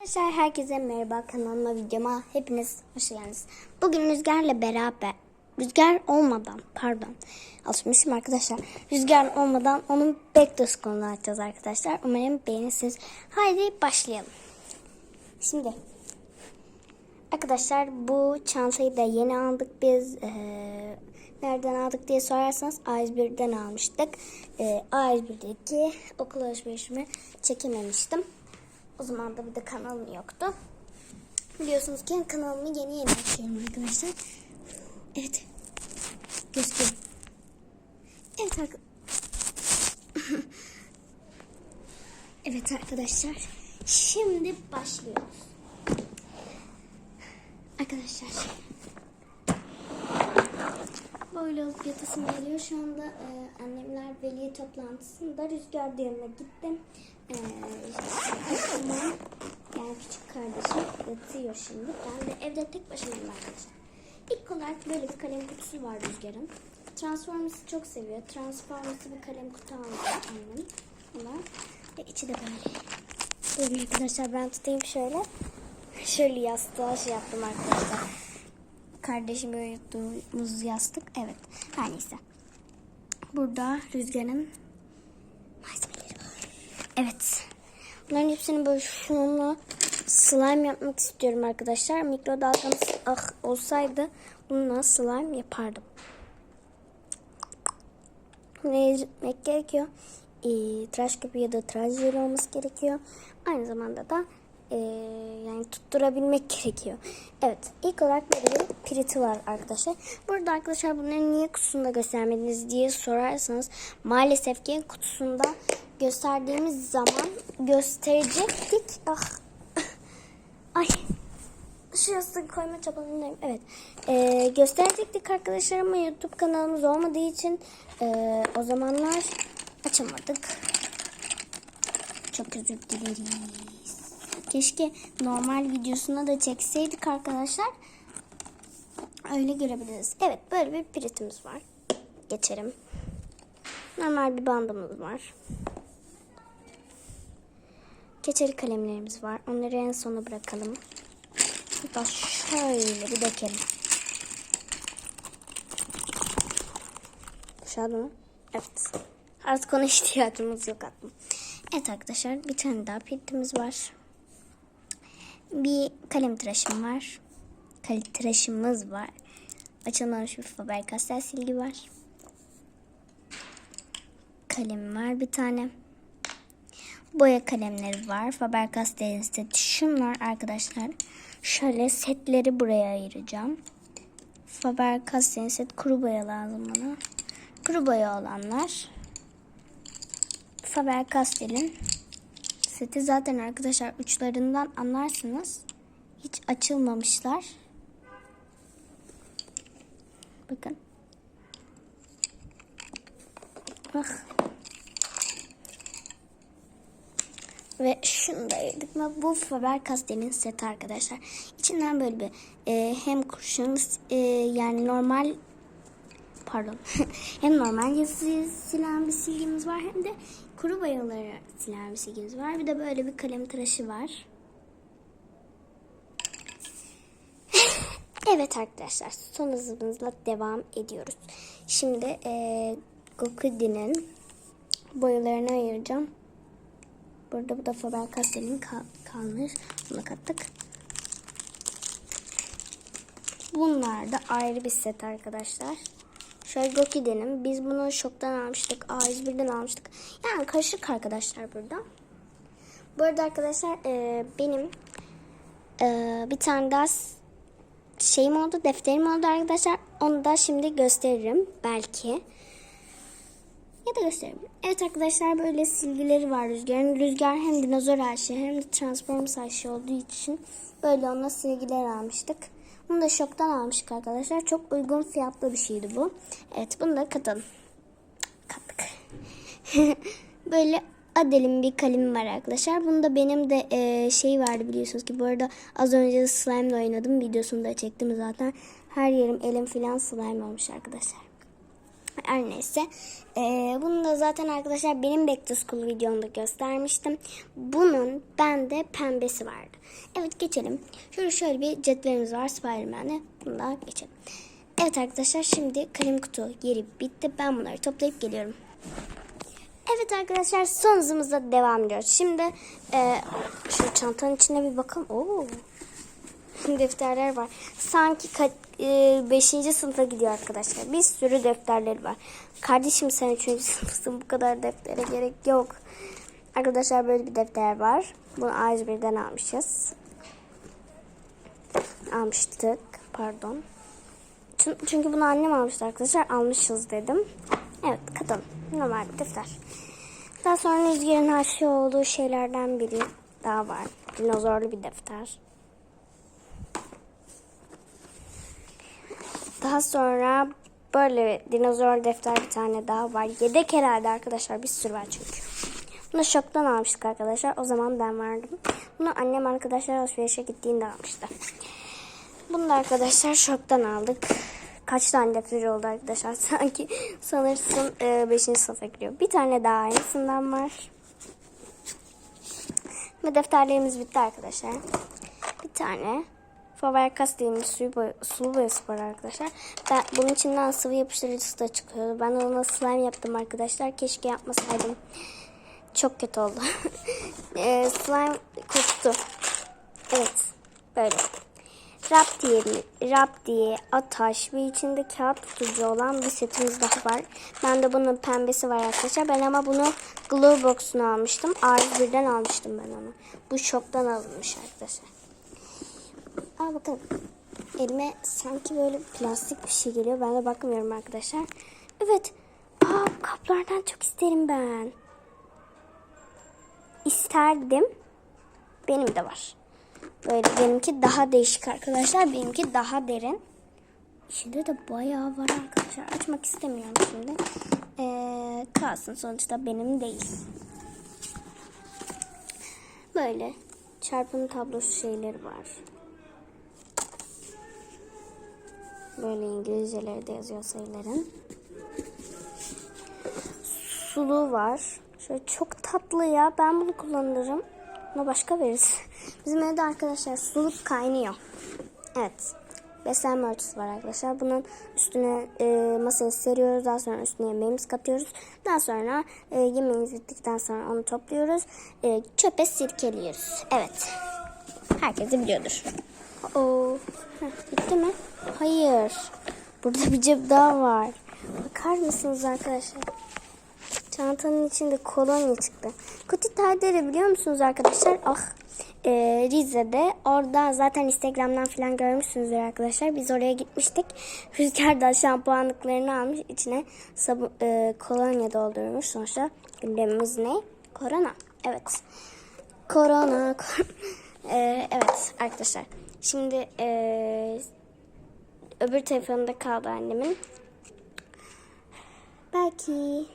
Arkadaşlar herkese merhaba kanalıma videoma hepiniz hoş geldiniz. Bugün Rüzgar'la beraber Rüzgar olmadan pardon alışmışım arkadaşlar. Rüzgar olmadan onun Backdoors konulu açacağız arkadaşlar. Umarım beğenirsiniz. Haydi başlayalım. Şimdi arkadaşlar bu çantayı da yeni aldık biz. Ee, nereden aldık diye sorarsanız A101'den almıştık. Ee, A101'deki okul alışverişimi çekememiştim. O zaman da bir de kanalım yoktu. Biliyorsunuz ki kanalımı yeni yeni açıyorum arkadaşlar. Evet. Göstereyim. Evet arkadaşlar. evet arkadaşlar. Şimdi başlıyoruz. Arkadaşlar. Böyle olup yatasım geliyor. Şu anda e, annemler veli toplantısında rüzgar yanına gittim. E, işte, yani küçük kardeşim yatıyor şimdi. Ben de evde tek başımayım arkadaşlar. İlk olarak böyle bir kalem kutusu var Rüzgar'ın. Transformers'ı çok seviyor. Transformers'ı bir kalem kutu aldı annem. Ona. Ve içi de böyle. Böyle arkadaşlar ben tutayım şöyle. Şöyle yastığa şey yaptım arkadaşlar. Kardeşim uyuttuğumuz yastık. Evet. Her neyse. Burada Rüzgar'ın malzemeleri var. Evet. Bunların hepsini böyle şununla slime yapmak istiyorum arkadaşlar. Mikrodalgam ah olsaydı bununla slime yapardım. Ne yapmak gerekiyor? Ee, tıraş köpüğü ya da tıraş jeli olması gerekiyor. Aynı zamanda da ee, yani tutturabilmek gerekiyor. Evet ilk olarak böyle piriti var arkadaşlar. Burada arkadaşlar bunları niye kutusunda göstermediniz diye sorarsanız maalesef ki kutusunda gösterdiğimiz zaman gösterecektik. Ah. Ay. Şu yastığı koyma çabalarındayım. Evet. Ee, gösterecektik arkadaşlar ama YouTube kanalımız olmadığı için ee, o zamanlar açamadık. Çok özür dileriz. Keşke normal videosuna da çekseydik arkadaşlar. Öyle görebiliriz. Evet böyle bir piritimiz var. Geçelim. Normal bir bandımız var. Keçeli kalemlerimiz var. Onları en sona bırakalım. Hatta şöyle bir dökelim. Aşağıda? Evet. Artık ona ihtiyacımız yok aklım. Evet arkadaşlar bir tane daha piritimiz var. Bir kalem tıraşım var. Kalem tıraşımız var. Açılmamış bir Faber-Castell silgi var. Kalem var bir tane. Boya kalemleri var. Faber-Castell'in seti. Şunlar arkadaşlar. Şöyle setleri buraya ayıracağım. Faber-Castell'in set kuru boya lazım bana. Kuru boya olanlar. Faber-Castell'in seti zaten arkadaşlar uçlarından anlarsınız. Hiç açılmamışlar. Bakın. Bak. Ve şunu da mı? Bu Faber-Castell'in seti arkadaşlar. İçinden böyle bir e, hem kurşun e, yani normal pardon hem normal yazı silen bir silgimiz var hem de kuru boyaları silen bir silgimiz var. Bir de böyle bir kalem tıraşı var. Evet arkadaşlar son hızımızla devam ediyoruz. Şimdi e, Gokudi'nin boyalarını ayıracağım. Burada bu da Faber-Castell'in kal kalmış. Bunu kattık. Bunlar da ayrı bir set arkadaşlar. Şöyle Goki'denim. Biz bunu şoktan almıştık. A101'den almıştık. Yani karışık arkadaşlar burada. Bu arada arkadaşlar e, benim e, bir tane daha şeyim oldu. Defterim oldu arkadaşlar. Onu da şimdi gösteririm. Belki. Ya da göstereyim. Evet arkadaşlar böyle silgileri var Rüzgar'ın. Rüzgar hem dinozor Ayşe hem de Transformers Ayşe olduğu için böyle ona silgiler almıştık. Bunu da şoktan almıştık arkadaşlar. Çok uygun fiyatlı bir şeydi bu. Evet bunu da katalım. Kattık. böyle Adel'in bir kalemi var arkadaşlar. Bunda benim de e, şey vardı biliyorsunuz ki bu arada az önce slime ile oynadım. Videosunu da çektim zaten. Her yerim elim filan slime olmuş arkadaşlar. Her neyse. Ee, bunu da zaten arkadaşlar benim Back to School videomda göstermiştim. Bunun bende pembesi vardı. Evet geçelim. Şöyle şöyle bir cetvelimiz var Spiderman'e. Bunu geçelim. Evet arkadaşlar şimdi kalem kutu yeri bitti. Ben bunları toplayıp geliyorum. Evet arkadaşlar son hızımızla devam ediyoruz. Şimdi e, şu çantanın içine bir bakalım. Oo. defterler var. Sanki 5. sınıfa gidiyor arkadaşlar. Bir sürü defterleri var. Kardeşim sen 3. sınıfsın bu kadar deftere gerek yok. Arkadaşlar böyle bir defter var. Bunu A101'den almışız. Almıştık. Pardon. Çünkü bunu annem almıştı arkadaşlar. Almışız dedim. Evet katalım. Normal bir defter. Daha sonra Rüzgar'ın aşığı olduğu şeylerden biri daha var. Dinozorlu bir defter. Daha sonra böyle dinozor defter bir tane daha var. Yedek herhalde arkadaşlar bir sürü var çünkü. Bunu şoktan almıştık arkadaşlar. O zaman ben vardım. Bunu annem arkadaşlar alışverişe gittiğinde almıştı. Bunu da arkadaşlar şoktan aldık. Kaç tane defter oldu arkadaşlar? Sanki sanırsın 5. sınıfa giriyor. Bir tane daha aynısından var. Ve defterlerimiz bitti arkadaşlar. Bir tane Faber Castell'in suyu boy sulu boyası var arkadaşlar. Ben, bunun içinden sıvı yapıştırıcısı da çıkıyordu. Ben ona slime yaptım arkadaşlar. Keşke yapmasaydım. Çok kötü oldu. e, slime koktu. Evet. Böyle. Rap diye, rap diye ataş ve içinde kağıt tutucu olan bir setimiz daha var. Ben de bunun pembesi var arkadaşlar. Ben ama bunu Glow Box'unu almıştım. A101'den almıştım ben onu. Bu şoktan alınmış arkadaşlar. Aa bakın. Elime sanki böyle plastik bir şey geliyor. Ben de bakmıyorum arkadaşlar. Evet. Aa kaplardan çok isterim ben. İsterdim. Benim de var. Böyle benimki daha değişik arkadaşlar. Benimki daha derin. İçinde de bayağı var arkadaşlar. Açmak istemiyorum şimdi. Ee, kalsın sonuçta benim değil. Böyle çarpım tablosu şeyleri var. Böyle İngilizceleri de yazıyor sayıların. Sulu var. Şöyle çok tatlı ya. Ben bunu kullanırım. Buna başka veririz. Bizim evde arkadaşlar suluk kaynıyor. Evet. Beslenme örtüsü var arkadaşlar. Bunun üstüne e, masaya seriyoruz. Daha sonra üstüne yemeğimizi katıyoruz. Daha sonra e, yemeğimiz bittikten sonra onu topluyoruz. E, çöpe sirkeliyoruz. Evet. Herkes biliyordur. Oo. Heh, bitti mi? Hayır. Burada bir cep daha var. Bakar mısınız arkadaşlar? Çantanın içinde kolonya çıktı. Kuti Terdere biliyor musunuz arkadaşlar? Ah e, Rize'de. Orada zaten Instagram'dan falan görmüşsünüzdür arkadaşlar. Biz oraya gitmiştik. Rüzgar da şampuanlıklarını almış. içine sabun, e, kolonya doldurmuş. Sonuçta gündemimiz ne? Korona. Evet. Korona. kor- E, evet arkadaşlar. Şimdi e, öbür telefonda kaldı annemin. Belki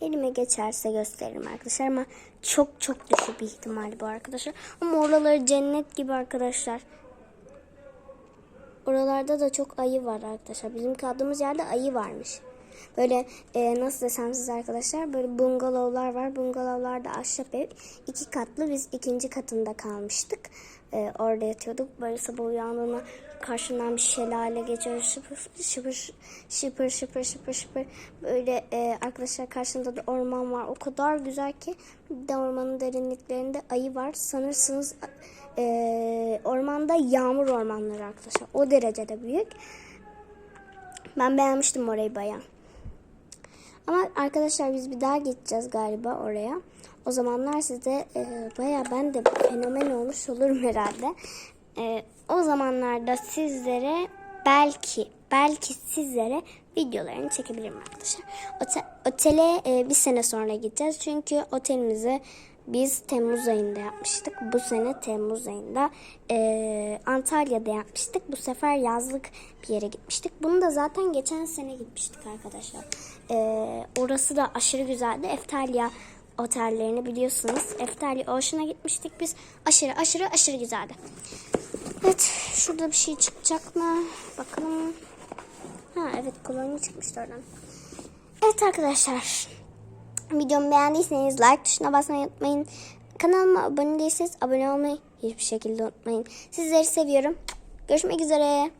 elime geçerse gösteririm arkadaşlar ama çok çok düşük bir ihtimal bu arkadaşlar. Ama oraları cennet gibi arkadaşlar. Oralarda da çok ayı var arkadaşlar. Bizim kaldığımız yerde ayı varmış. Böyle e, nasıl desem size arkadaşlar böyle bungalovlar var. Bungalovlarda ahşap ev. iki katlı biz ikinci katında kalmıştık. E, orada yatıyorduk. Böyle sabah uyandığında karşından bir şelale geçiyor. Şıpır şıpır şıpır şıpır şıpır şıpır. Böyle e, arkadaşlar karşında da orman var. O kadar güzel ki bir de ormanın derinliklerinde ayı var. Sanırsınız e, ormanda yağmur ormanları arkadaşlar. O derecede büyük. Ben beğenmiştim orayı bayağı. Ama arkadaşlar biz bir daha gideceğiz galiba oraya. O zamanlar size e, baya ben de fenomen olmuş olurum herhalde. E, o zamanlarda sizlere belki belki sizlere videolarını çekebilirim arkadaşlar. Ote, otele e, bir sene sonra gideceğiz. Çünkü otelimizi biz Temmuz ayında yapmıştık. Bu sene Temmuz ayında e, Antalya'da yapmıştık. Bu sefer yazlık bir yere gitmiştik. Bunu da zaten geçen sene gitmiştik arkadaşlar. E, orası da aşırı güzeldi. Eftalya otellerini biliyorsunuz. Eftalya Ocean'a gitmiştik biz. Aşırı aşırı aşırı güzeldi. Şurada bir şey çıkacak mı? Bakalım. Ha evet kolonya çıkmıştı oradan. Evet arkadaşlar. Videomu beğendiyseniz like tuşuna basmayı unutmayın. Kanalıma abone değilseniz abone olmayı hiçbir şekilde unutmayın. Sizleri seviyorum. Görüşmek üzere.